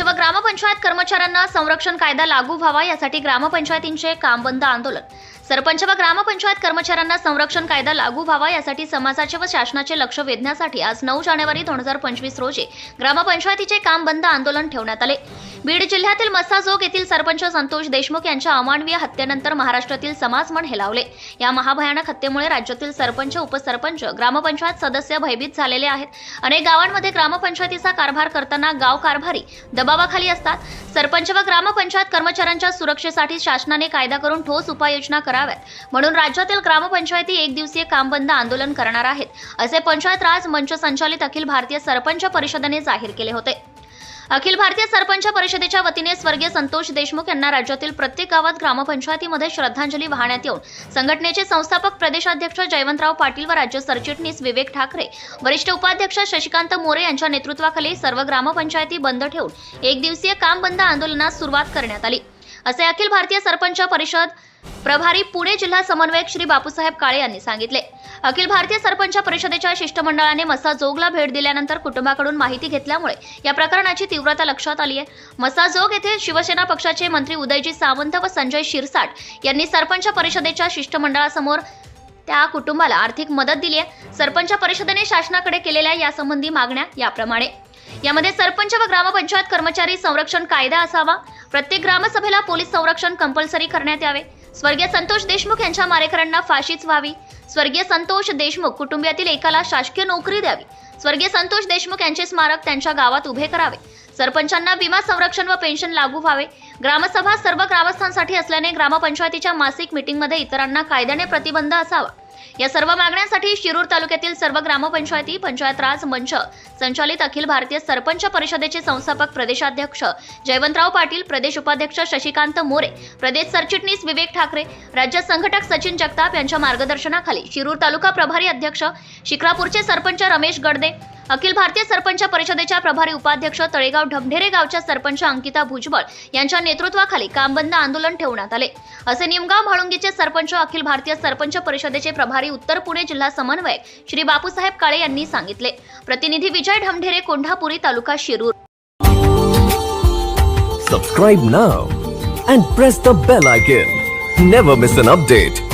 ग्रामपंचायत कर्मचाऱ्यांना संरक्षण कायदा लागू व्हावा यासाठी ग्रामपंचायतींचे काम बंद आंदोलन. सरपंच व ग्रामपंचायत कर्मचाऱ्यांना संरक्षण कायदा लागू व्हावा यासाठी समाजाचे व शासनाचे लक्ष वेधण्यासाठी आज नऊ जानेवारी दोन हजार पंचवीस रोजी ग्रामपंचायतीचे काम बंद आंदोलन ठेवण्यात आले. बीड जिल्ह्यातील मस्साजोग येथील सरपंच संतोष देशमुख यांच्या अमानवीय हत्येनंतर महाराष्ट्रातील समाजमन हेलावले. या महाभयानक हत्येमुळे राज्यातील सरपंच उपसरपंच ग्रामपंचायत सदस्य भयभीत झालेले आहेत. अनेक गावांमध्ये ग्रामपंचायतीचा कारभार करताना गाव कारभारी दबावाखाली असतात. सरपंच व ग्रामपंचायत कर्मचाऱ्यांच्या सुरक्षेसाठी शासनाने कायदा करून ठोस उपाययोजना कराव्यात. म्हणून राज्यातील ग्रामपंचायती एक दिवसीय काम बंद आंदोलन करणार आहेत. असे पंचायत राज मंच संचालित अखिल भारतीय सरपंच परिषदेने जाहीर केले होते. अखिल भारतीय सरपंच परिषदेच्या वतीने स्वर्गीय संतोष देशमुख यांना राज्यातील प्रत्येक गावात ग्रामपंचायतीमध्ये श्रद्धांजली वाहण्यात येऊन संघटनेचे संस्थापक प्रदेशाध्यक्ष जयवंतराव पाटील व राज्य सरचिटणीस विवेक ठाकरे वरिष्ठ उपाध्यक्ष शशिकांत मोरे यांच्या नेतृत्वाखाली सर्व ग्रामपंचायती बंद ठेवून एक दिवसीय काम बंद आंदोलनास सुरुवात करण्यात आली. असे अखिल भारतीय सरपंच परिषद प्रभारी पुणे जिल्हा समन्वयक श्री बापूसाहेब काळे यांनी सांगितले. अखिल भारतीय सरपंच परिषदेच्या शिष्टमंडळाने मसाजोगला भेट दिल्यानंतर कुटुंबाकडून माहिती घेतल्यामुळे या प्रकरणाची तीव्रता लक्षात आली आहे. मसाजोग येथे शिवसेना पक्षाचे मंत्री उदयजी सावंत व संजय शिरसाट यांनी सरपंच परिषदेच्या शिष्टमंडळासमोर त्या कुटुंबाला आर्थिक मदत दिली आहे. सरपंच परिषदेने शासनाकडे केलेल्या यासंबंधी मागण्या याप्रमाणे. यामध्ये सरपंच व ग्रामपंचायत कर्मचारी संरक्षण कायदा असावा. प्रत्येक ग्रामसभेला पोलीस संरक्षण कंपल्सरी करण्यात यावे. स्वर्गीय संतोष देशमुख यांच्या मारेकऱ्यांना फाशीच व्हावी. स्वर्गीय संतोष देशमुख कुटुंबियातील एकाला शासकीय नोकरी द्यावी. स्वर्गीय संतोष देशमुख यांचे स्मारक त्यांच्या गावात उभे करावे. सरपंचांना विमा संरक्षण व पेन्शन लागू व्हावे. ग्रामसभा सर्व ग्रामस्थांसाठी असल्याने ग्रामपंचायतीच्या मासिक मीटिंगमध्ये इतरांना कायद्याने प्रतिबंध असावा. या सर्व मागण्यांसाठी शिरूर तालुक्यातील सर्व ग्रामपंचायती पंचायत राज मंच संचालित अखिल भारतीय सरपंच परिषदेचे संस्थापक प्रदेशाध्यक्ष जयवंतराव पाटील प्रदेश उपाध्यक्ष शशिकांत मोरे प्रदेश सरचिटणीस विवेक ठाकरे राज्य संघटक सचिन जगताप यांच्या मार्गदर्शनाखाली शिरूर तालुका प्रभारी अध्यक्ष शिक्रापूरचे सरपंच रमेश गडदे अखिल भारतीय सरपंच परिषदेच्या प्रभारी उपाध्यक्ष तळेगाव ढमढेरे गावच्या सरपंच अंकिता भुजबळ यांच्या नेतृत्वाखाली कामबंद आंदोलन ठेवण्यात आले असे निमगाव म्हाळुंगीचे सरपंच अखिल भारतीय सरपंच परिषदेचे प्रभारी उत्तर पुणे जिल्हा समन्वयक श्री बापूसाहेब काळे यांनी सांगितले प्रतिनिधी विजय ढमढेरे कोंढापुरी तालुका Shirur Subscribe now and press the bell icon. Never miss an update.